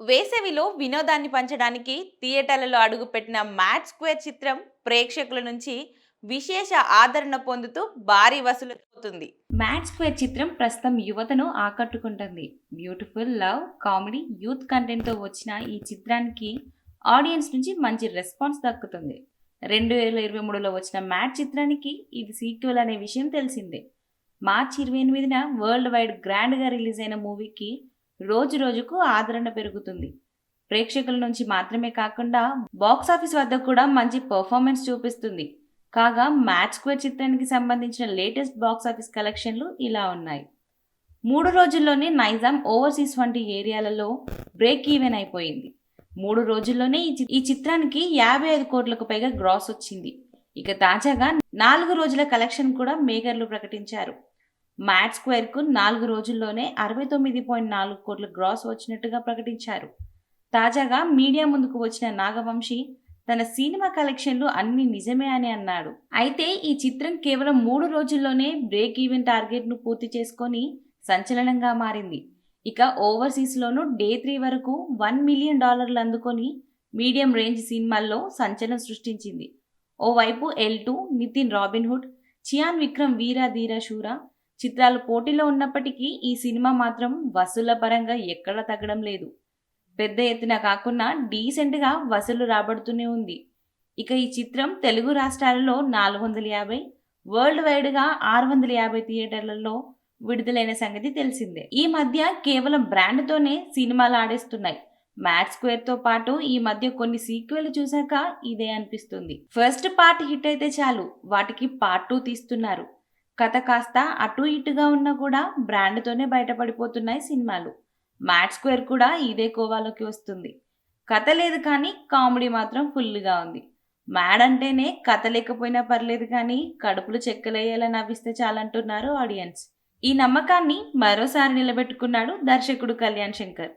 వేసవిలో వినోదాన్ని పంచడానికి థియేటర్లలో అడుగుపెట్టిన మ్యాట్ స్క్వేర్ చిత్రం ప్రేక్షకుల నుంచి విశేష ఆదరణ పొందుతూ భారీ వసూలు అవుతుంది మ్యాట్ స్క్వేర్ చిత్రం ప్రస్తుతం యువతను ఆకట్టుకుంటుంది. బ్యూటిఫుల్ లవ్ కామెడీ యూత్ కంటెంట్తో వచ్చిన ఈ చిత్రానికి ఆడియన్స్ నుంచి మంచి రెస్పాన్స్ దక్కుతుంది. రెండు వేల ఇరవై మూడులో వచ్చిన మ్యాట్ చిత్రానికి ఇది సీక్వెల్ అనే విషయం తెలిసిందే. మార్చి ఇరవై ఎనిమిదిన వరల్డ్ వైడ్ గ్రాండ్గా రిలీజ్ అయిన మూవీకి రోజు రోజుకు ఆదరణ పెరుగుతుంది. ప్రేక్షకుల నుంచి మాత్రమే కాకుండా బాక్స్ ఆఫీస్ వద్ద కూడా మంచి పర్ఫార్మెన్స్ చూపిస్తుంది. కాగా మ్యాచ్ స్క్వేర్ చిత్రానికి సంబంధించిన లేటెస్ట్ బాక్స్ ఆఫీస్ కలెక్షన్లు ఇలా ఉన్నాయి. మూడు రోజుల్లోనే నైజాం ఓవర్సీస్ వంటి ఏరియాలలో బ్రేక్ ఈవెన్ అయిపోయింది. మూడు రోజుల్లోనే ఈ చి- ఈ చిత్రానికి యాభై ఐదు కోట్లకు పైగా గ్రాస్ వచ్చింది. ఇక తాజాగా నాలుగు రోజుల కలెక్షన్ కూడా మేకర్లు ప్రకటించారు. మ్యాట్ స్క్వేర్కు నాలుగు రోజుల్లోనే అరవై తొమ్మిది పాయింట్ నాలుగు కోట్ల గ్రాస్ వచ్చినట్టుగా ప్రకటించారు. తాజాగా మీడియా ముందుకు వచ్చిన నాగవంశి తన సినిమా కలెక్షన్లు అన్ని నిజమే అని అన్నాడు. అయితే ఈ చిత్రం కేవలం మూడు రోజుల్లోనే బ్రేక్ ఈవెన్ టార్గెట్ను పూర్తి చేసుకొని సంచలనంగా మారింది. ఇక ఓవర్సీస్లోనూ డే త్రీ వరకు వన్ మిలియన్ డాలర్లు అందుకొని మీడియం రేంజ్ సినిమాల్లో సంచలనం సృష్టించింది. ఓవైపు L two Nitin Robinhood Chiyaan Vikram Veera Dheera Soora చిత్రాలు పోటీలో ఉన్నప్పటికీ ఈ సినిమా మాత్రం వసూళ్ళ పరంగా ఎక్కడా తగ్గడం లేదు. పెద్ద ఎత్తున కాకుండా డీసెంట్గా వసూలు రాబడుతూనే ఉంది. ఇక ఈ చిత్రం తెలుగు రాష్ట్రాలలో నాలుగు వందల యాభై వరల్డ్ వైడ్గా ఆరు వందల యాభై థియేటర్లలో విడుదలైన సంగతి తెలిసిందే. ఈ మధ్య కేవలం బ్రాండ్తోనే సినిమాలు ఆడేస్తున్నాయి. మ్యాట్ స్క్వేర్తో పాటు ఈ మధ్య కొన్ని సీక్వెల్ చూశాక ఇదే అనిపిస్తుంది. ఫస్ట్ పార్ట్ హిట్ అయితే చాలు. వాటికి పార్ట్ టూ తీస్తున్నారు. కథ కాస్త అటు ఇటుగా ఉన్నా కూడా బ్రాండ్తోనే బయటపడిపోతున్నాయి సినిమాలు. మ్యాట్ స్క్వేర్ కూడా ఇదే కోవాలోకి వస్తుంది. కథ లేదు కానీ కామెడీ మాత్రం ఫుల్గా ఉంది. మ్యాడ్ అంటేనే కథ లేకపోయినా పర్లేదు కానీ కడుపులు చెక్కలేయాలని నవ్విస్తే చాలంటున్నారు ఆడియన్స్. ఈ నమ్మకాన్ని మరోసారి నిలబెట్టుకున్నాడు దర్శకుడు కళ్యాణ్ శంకర్.